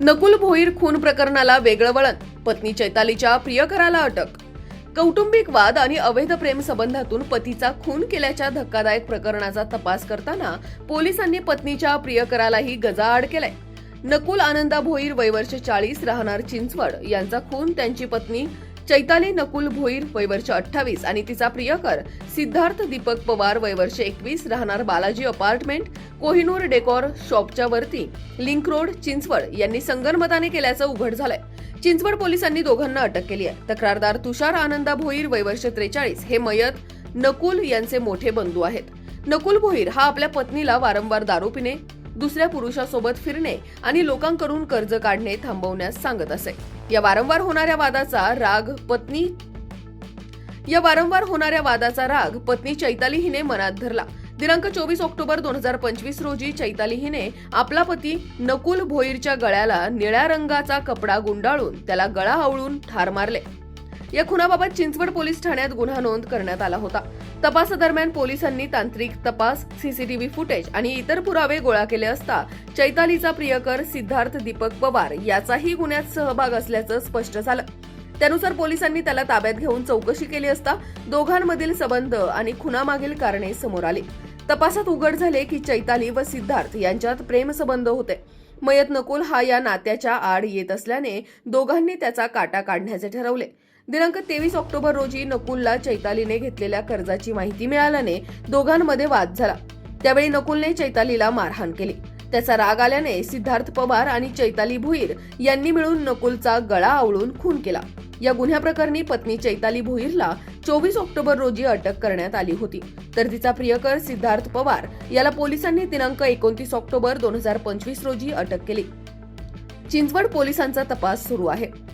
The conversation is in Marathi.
नकुल भोईर खून प्रकरणाला वेगळं वळण पत्नी चैतालीच्या प्रियकराला अटक. कौटुंबिक वाद आणि अवैध प्रेम संबंधातून पतीचा खून केल्याच्या धक्कादायक प्रकरणाचा तपास करताना पोलिसांनी पत्नीच्या प्रियकरालाही गजाआड केलाय. नकुल आनंदा भोईर वयवर्ष चाळीस राहणार चिंचवड. यांचा खून त्यांची पत्नी चैताली नकुल भोईर वयवर्ष अठ्ठावीस आणि तिचा प्रियकर सिद्धार्थ दीपक पवार वयवर्ष एकवीस राहणार बालाजी अपार्टमेंट कोहिनूर डेकॉर शॉपच्या वरती. लिंक रोड चिंचवड यांनी संगनमताने केल्याचं उघड झालंय. चिंचवड पोलिसांनी दोघांना अटक केली आहे. तक्रारदार तुषार आनंदा भोईर वयवर्ष त्रेचाळीस हे मयत नकुल यांचे मोठे बंधू आहेत. नकुल भोईर हा आपल्या पत्नीला वारंवार दारू पिणे दुसऱ्या पुरुषासोबत फिरणे आणि लोकांकडून कर्ज काढणे थांबवण्यास सांगत असे. या वारंवार होणाऱ्या वादाचा राग पत्नी या वारंवार होणाऱ्या वादाचा राग पत्नी चैताली हिने मनात धरला. दिनांक चोवीस ऑक्टोबर दोन हजार पंचवीस रोजी चैताली हिने आपला पती नकुल भोईरच्या गळ्याला निळ्या रंगाचा कपडा गुंडाळून त्याला गळा आवळून ठार मारले. या खुनाबाबत चिंचवड पोलीस ठाण्यात गुन्हा नोंद करण्यात आला होता. तपासादरम्यान पोलिसांनी तांत्रिक तपास सीसीटीव्ही फुटेज आणि इतर पुरावे गोळा केले असता चैतालीचा प्रियकर सिद्धार्थ दीपक पवार याचाही गुन्ह्यात सहभाग असल्याचं स्पष्ट झालं. त्यानुसार पोलिसांनी त्याला ताब्यात घेऊन चौकशी केली असता दोघांमधील संबंध आणि खुनामागील कारणे समोर आली. तपासात उघड झाले की चैताली व सिद्धार्थ यांच्यात प्रेमसंबंध होते. मयत नकुल हा या नात्याच्या आड येत असल्याने दोघांनी त्याचा काटा काढण्याचे ठरवले. दिनांक तेवीस ऑक्टोबर रोजी नकुलला चैतालीने घेतलेल्या कर्जाची माहिती मिळाल्याने दोघांमध्ये वाद झाला. त्यावेळी नकुलने चैतालीला मारहाण केली. त्याचा राग आल्याने सिद्धार्थ पवार आणि चैताली भुईर यांनी मिळून नकुलचा गळा आवळून खून केला. या गुन्ह्याप्रकरणी पत्नी चैताली भुईरला चोवीस ऑक्टोबर रोजी अटक करण्यात आली होती. तर तिचा प्रियकर सिद्धार्थ पवार याला पोलिसांनी दिनांक एकोणतीस ऑक्टोबर दोन हजार पंचवीस रोजी अटक केली. चिंचवड पोलिसांचा तपास सुरू आहे.